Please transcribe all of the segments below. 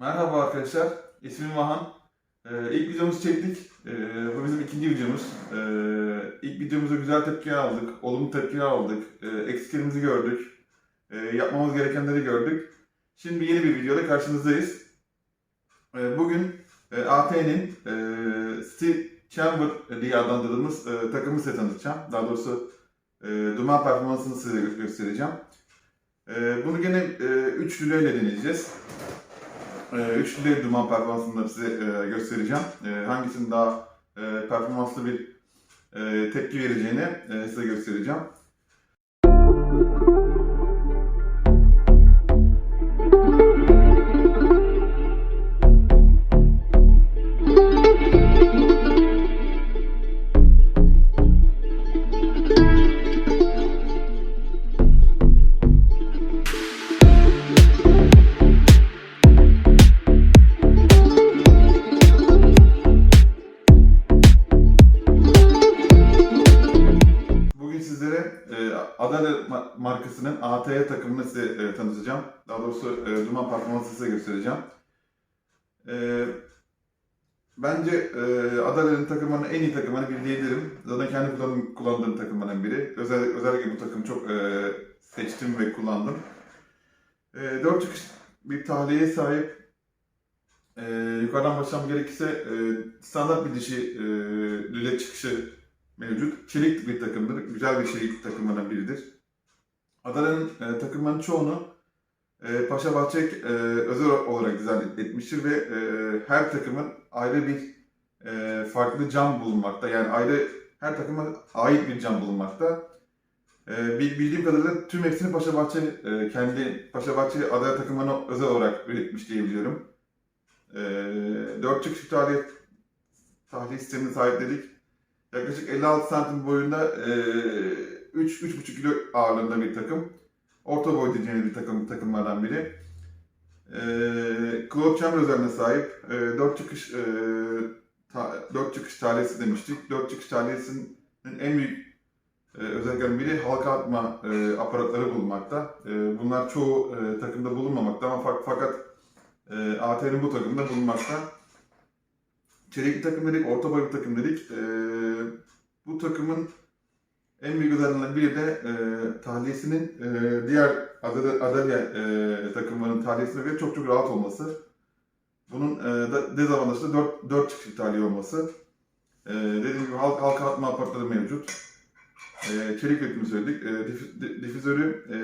Merhaba arkadaşlar, ismim Vahan. Ee, ilk videomuzu çektik. Ee, bu bizim ikinci videomuz. Ee, ilk videomuza güzel tepkiler aldık, olumlu tepkiler aldık, ee, eksiklerimizi gördük, ee, yapmamız gerekenleri gördük. Şimdi yeni bir videoda karşınızdayız. Ee, bugün e, AT'nin e, Steel Chamber diye adlandırdığımız e, takımı size tanıtacağım. Daha doğrusu e, duman performansını size gö- göstereceğim. E, bunu gene e, 3 lüleyle deneyeceğiz. Ee, Üç düzey duman performansını da size e, göstereceğim. E, hangisinin daha e, performanslı bir e, tepki vereceğini e, size göstereceğim. Markasının AT'ye takımını size e, tanıtacağım. Daha doğrusu e, duman performansını size göstereceğim. E, bence e, Adana'nın takımının en iyi takımını bir diyebilirim. Zaten kendi kullandığım, kullandığım takımların biri. Özel, özellikle bu takım çok e, seçtim ve kullandım. E, 4 çıkış bir tahliyeye sahip. E, yukarıdan başlamam gerekirse e, standart bir dişi e, lüle çıkışı mevcut. Çelik bir takımdır. Güzel bir çelik takımlarından biridir. Adana'nın e, takımların çoğunu e, Paşa Bahçe e, özel olarak dizayn etmiştir ve e, her takımın ayrı bir e, farklı cam bulunmakta. Yani ayrı her takıma ait bir cam bulunmakta. E, bil- bildiğim kadarıyla tüm hepsini Paşa Bahçe e, kendi Paşa Bahçe Adana takımına özel olarak üretmiş diye biliyorum. E, 4 çıkış tahliye, tahliye sistemine sahipledik. Yaklaşık 56 santim boyunda e, 3-3,5 kilo ağırlığında bir takım. Orta boy diyeceğimiz bir takım takımlardan biri. E, Claude Chamber özelliğine sahip. E, 4 çıkış e, ta, 4 çıkış taliyesi demiştik. 4 çıkış taliyesinin en büyük e, özelliklerinden biri halka atma e, aparatları bulunmakta. E, bunlar çoğu e, takımda bulunmamakta ama fa- fakat e, AT'nin bu takımda bulunmakta. Çelikli takım dedik, orta boy bir takım dedik. Ee, bu takımın en büyük özelliklerinden biri de e, tahliyesinin e, diğer Adana e, takımların tahliyesine göre çok çok rahat olması. Bunun e, da, dezavantajı da 4, 4 çıkış tahliye olması. E, dediğim gibi halk, halka atma aparatları mevcut. E, çelik üretimi söyledik. E, dif- di- e,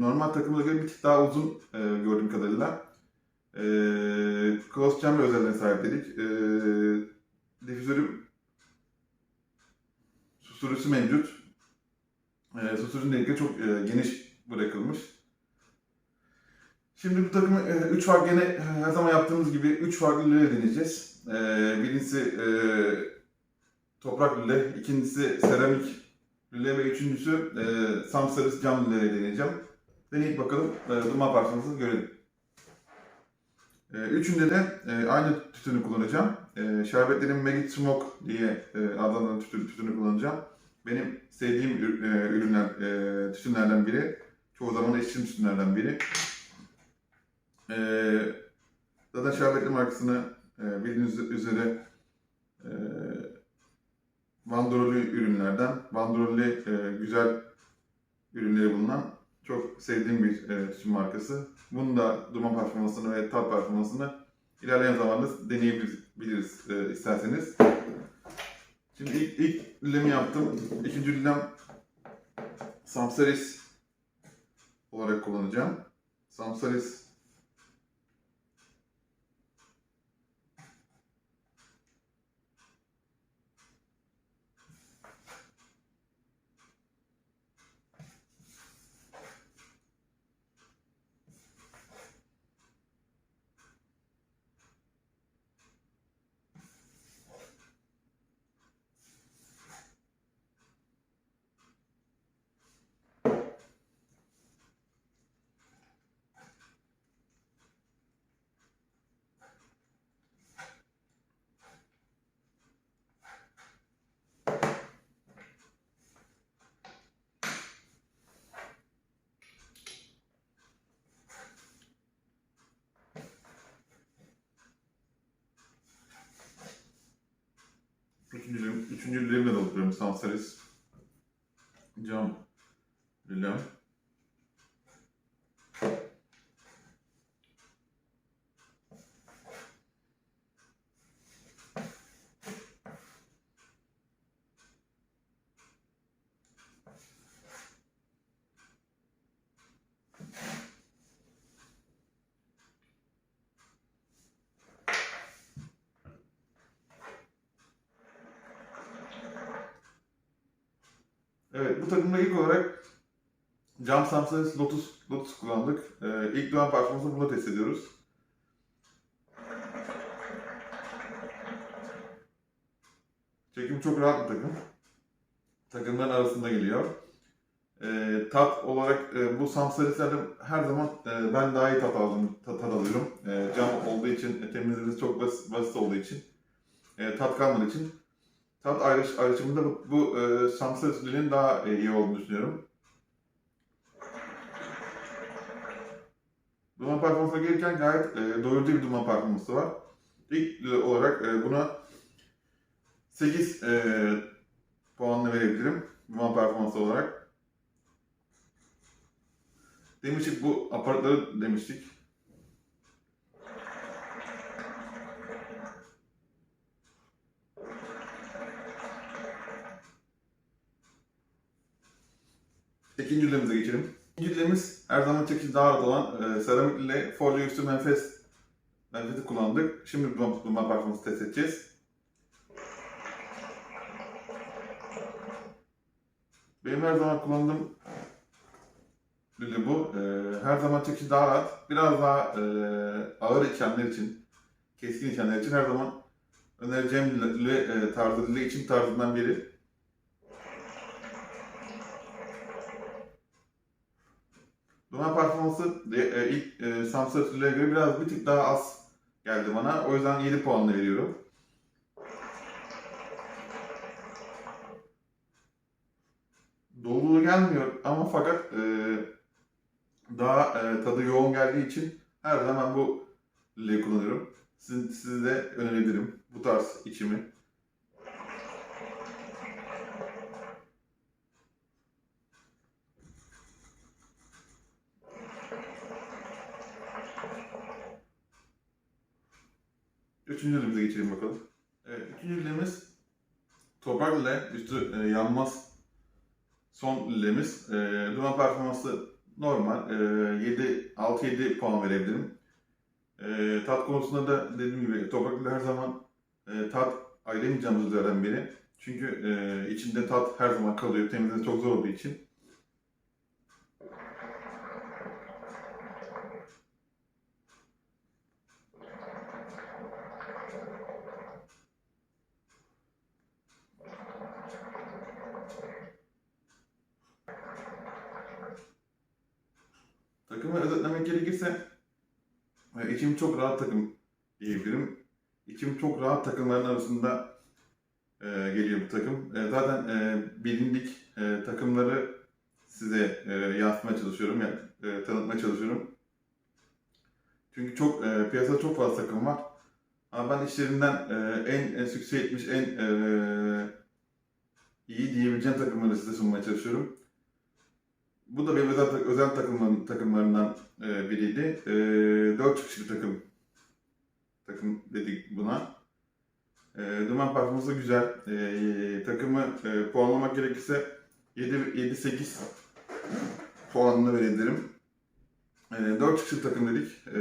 normal takımına göre bir tık daha uzun e, gördüğüm kadarıyla. E, cross chamber özelliğine sahip dedik. E, difüzörü susturucusu mevcut. E, susturucunun delikleri çok e, geniş bırakılmış. Şimdi bu takımı 3 farklı gene e, her zaman yaptığımız gibi 3 farklı lüle deneyeceğiz. E, birincisi e, toprak lüle, ikincisi seramik lüle ve üçüncüsü e, samsarıs cam lüle deneyeceğim. Deneyip bakalım e, duman parçamızı görelim. E, üçünde de e, aynı tütünü kullanacağım. E, şerbetlerin Magit Smoke diye e, adlandırılan tütün, tütünü kullanacağım. Benim sevdiğim e, ürünler, e, tütünlerden biri. Çoğu zaman eşim tütünlerden biri. E, zaten şerbetli markasını e, bildiğiniz üzere e, ürünlerden, bandrollü e, güzel ürünleri bulunan çok sevdiğim bir e, tütün markası. Bunun da duman performansını ve tat performansını ilerleyen zamanda deneyebiliriz isterseniz. Şimdi ilk, ilk lülemi yaptım. İkinci lülem Samsaris olarak kullanacağım. Samsaris üçüncü lülemle dolduruyorum Sansaris. Cam lülem. Evet, bu takımda ilk olarak Cam Samsung Lotus, Lotus kullandık. Ee, ilk doğan performansı bunu test ediyoruz. Çekim çok rahat bir takım. Takımların arasında geliyor. Ee, tat olarak e, bu Samsung'lerde her zaman e, ben daha iyi tat aldım, tat, tat alıyorum. E, cam olduğu için, e, çok basit, basit olduğu için, e, tat kalmadığı için tat ayrış, ayrışımında bu, bu e, Samsung Lil'in daha e, iyi olduğunu düşünüyorum. Duman performansına gelirken gayet e, doyurucu bir duman performansı var. İlk e, olarak e, buna 8 e, puanını verebilirim duman performansı olarak. Demiştik bu aparatları demiştik. İkinci ürünümüze geçelim. İkinci ürünümüz her zaman çekici daha rahat olan e, seramik ile folyo üstü menfes menfesi kullandık. Şimdi duman, duman performansı test edeceğiz. Benim her zaman kullandığım lüle bu. E, her zaman çekici daha rahat. Biraz daha e, ağır içenler için, keskin içenler için her zaman önereceğim lüle e, tarzı lüle için tarzından biri. Duman performansı de, e, ilk e, Samsung göre biraz bir tık daha az geldi bana. O yüzden 7 puanla veriyorum. Dolu gelmiyor ama fakat e, daha e, tadı yoğun geldiği için her zaman bu lüleyi kullanıyorum. Sizin, size de önerebilirim bu tarz içimi. Üçüncü ürünümüze geçelim bakalım. Evet, üçüncü ürünümüz toprak lile, üstü e, yanmaz son lilemiz. E, duman performansı normal. E, 7, 6-7 puan verebilirim. E, tat konusunda da dediğim gibi toprak lile her zaman e, tat ayıramayacağımız üzerden biri. Çünkü e, içinde tat her zaman kalıyor. Temizliği çok zor olduğu için. Takımı özetlemek gerekirse e, içim çok rahat takım diyebilirim. İçim çok rahat takımların arasında e, geliyor bu takım. E, zaten e, bilindik e, takımları size e, yansıtmaya çalışıyorum, yani, e, tanıtmaya çalışıyorum. Çünkü çok e, piyasada çok fazla takım var. Ama ben işlerinden e, en, en sükse etmiş, en e, iyi diyebileceğim takımları size sunmaya çalışıyorum. Bu da benim özel, özel takımların, takımlarından e, biriydi. E, 4 kişilik takım takım dedik buna. E, Duman performansı güzel. E, takımı e, puanlamak gerekirse 7-8 puanını verebilirim. E, 4 kişilik takım dedik. E,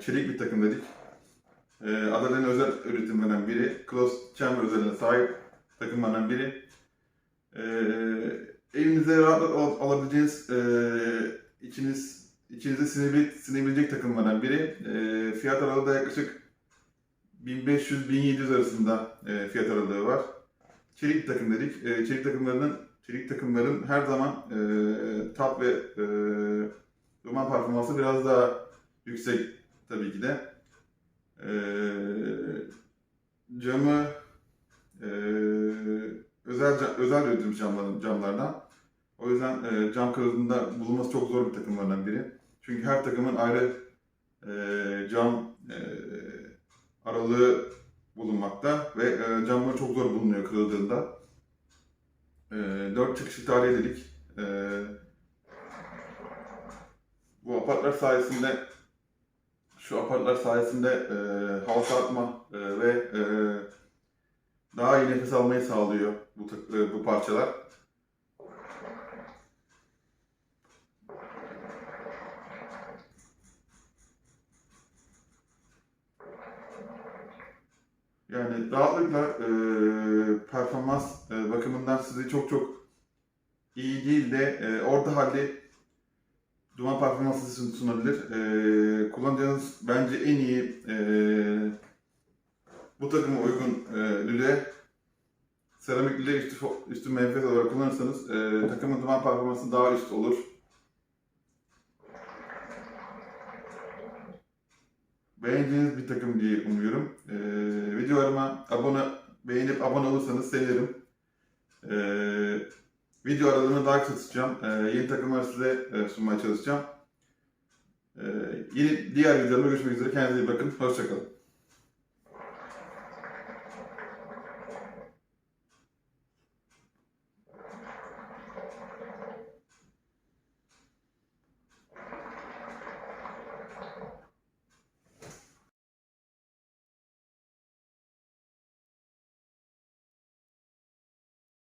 çelik bir takım dedik. E, Adaların özel üretimlerinden biri. Close Chamber özelliğine sahip takımlardan biri. E, evinizde rahatlıkla al- alabileceğiniz e, içiniz içinizde sinebil, sinebilecek takımlardan biri. E, fiyat aralığı da yaklaşık 1500-1700 arasında e, fiyat aralığı var. Çelik takım dedik. E, çelik takımlarının çelik takımların her zaman e, tat ve e, duman performansı biraz daha yüksek tabii ki de. E, camı e, özel özel camlar, camlardan. O yüzden e, cam kırıldığında bulunması çok zor bir takımlardan biri. Çünkü her takımın ayrı e, cam e, aralığı bulunmakta ve e, camları çok zor bulunuyor kırıldığında. E, 4 çıkışlı tarihe dedik. E, bu apartlar sayesinde şu apartlar sayesinde e, halka atma e, ve e, daha iyi nefes almayı sağlıyor bu, e, bu parçalar. Yani rahatlıkla e, performans e, bakımından size çok çok iyi değil de e, orta halde duman performansı sunabilir. E, kullanacağınız bence en iyi e, bu takıma uygun e, lüle seramik lüle üstü, üstü menfez olarak kullanırsanız e, takımın duman performansı daha üst olur. Beğendiğiniz bir takım diye umuyorum. E, videolarıma abone beğenip abone olursanız sevinirim. E, video aralarını daha kısa tutacağım. E, yeni takımları size e, sunmaya çalışacağım. E, yeni diğer videolarımda görüşmek üzere. Kendinize iyi bakın. Hoşçakalın.